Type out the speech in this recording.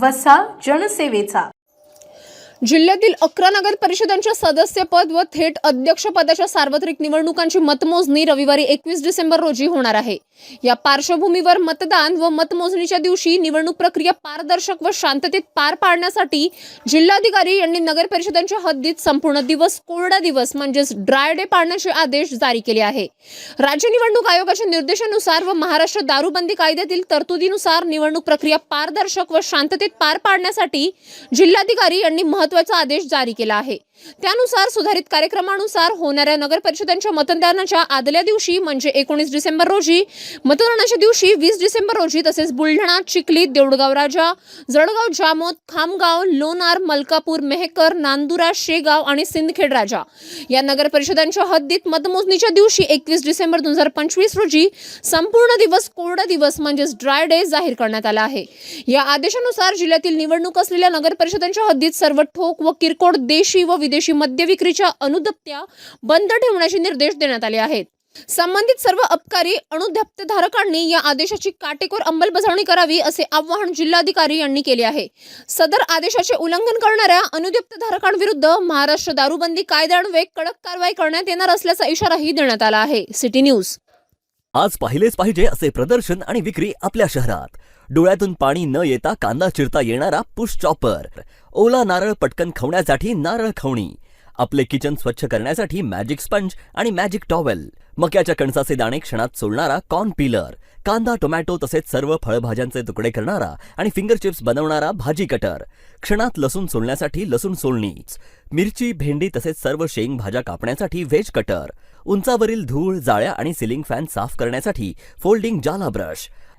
वसा जनसेवेचा. जिल्ह्यातील अकरा नगर परिषदांच्या सदस्यपद व थेट अध्यक्षपदाच्या सार्वत्रिक निवडणुकांची मतमोजणी रविवारी एकवीस डिसेंबर रोजी होणार आहे. या पार्श्वभूमीवर मतदान व मतमोजणीच्या दिवशी निवडणूक प्रक्रिया पारदर्शक व शांततेत पार पाडण्यासाठी जिल्हाधिकारी यांनी नगर परिषदांच्या हद्दीत संपूर्ण दिवस कोरडा दिवस म्हणजेच ड्राय डे पाळण्याचे आदेश जारी केले आहे. राज्य निवडणूक आयोगाच्या निर्देशानुसार व महाराष्ट्र दारूबंदी कायद्यातील तरतुदीनुसार निवडणूक प्रक्रिया पारदर्शक व शांततेत पार पाडण्यासाठी जिल्हाधिकारी यांनी महत्त्वाचा आदेश जारी केला आहे. त्यानुसार सुधारित कार्यक्रमानुसार होणाऱ्या नगर परिषदांच्या मतदानाच्या आदल्या दिवशी म्हणजे एकोणीस डिसेंबर रोजी मतदानाच्या दिवशी वीस डिसेंबर रोजी तसेच बुलढाणा चिखली देऊळगाव राजा जळगाव जामोद खामगाव लोणार मलकापूर मेहकर नांदुरा शेगाव आणि सिंदखेड राजा. या नगर परिषदांच्या हद्दीत मतमोजणीच्या दिवशी एकवीस डिसेंबर दोन हजार पंचवीस रोजी संपूर्ण दिवस कोरडा दिवस म्हणजेच ड्राय डे जाहीर करण्यात आला आहे. या आदेशानुसार जिल्ह्यातील निवडणूक असलेल्या नगर परिषदांच्या हद्दीत सर्व ठोक व किरकोळ देशी व विदेशी मद्य विक्रीच्या अनुदप्त्या बंद ठेवण्याचे निर्देश देण्यात आले आहेत. संबंधित सर्व अबकारी अनुध्याप्तधारकांनी या आदेशाची काटेकोर अंमलबजावणी करावी असे आवाहन जिल्हाधिकारी यांनी केले आहे. सदर आदेशाचे उल्लंघन करणाऱ्या अनुद्यप्तधारकांविरुद्ध महाराष्ट्र दारूबंदी कायद्यान्वये कडक कारवाई करण्यात येणार असल्याचा इशाराही देण्यात आला आहे. City news. आज पाहिलेच पाहिजे असे प्रदर्शन आणि विक्री आपल्या शहरात. डोळ्यातून पाणी न येता कांदा चिरता येणारा पुश चॉपर. ओला नारळ पटकन खवण्यासाठी नारळ खवणी. आपले किचन स्वच्छ करण्यासाठी मॅजिक स्पंज आणि मॅजिक टॉवेल मक्याच्या कणसाचे दाणे क्षणात सोलणारा कॉर्न पिलर कांदा टोमॅटो तसेच सर्व फळभाज्यांचे तुकडे करणारा आणि फिंगर चिप्स बनवणारा भाजी कटर क्षणात लसूण सोलण्यासाठी लसूण सोलणी मिरची भेंडी तसेच सर्व शेंग भाज्या कापण्यासाठी व्हेज कटर उंचावरील धूळ जाळ्या आणि सिलिंग फॅन साफ करण्यासाठी फोल्डिंग जाला ब्रश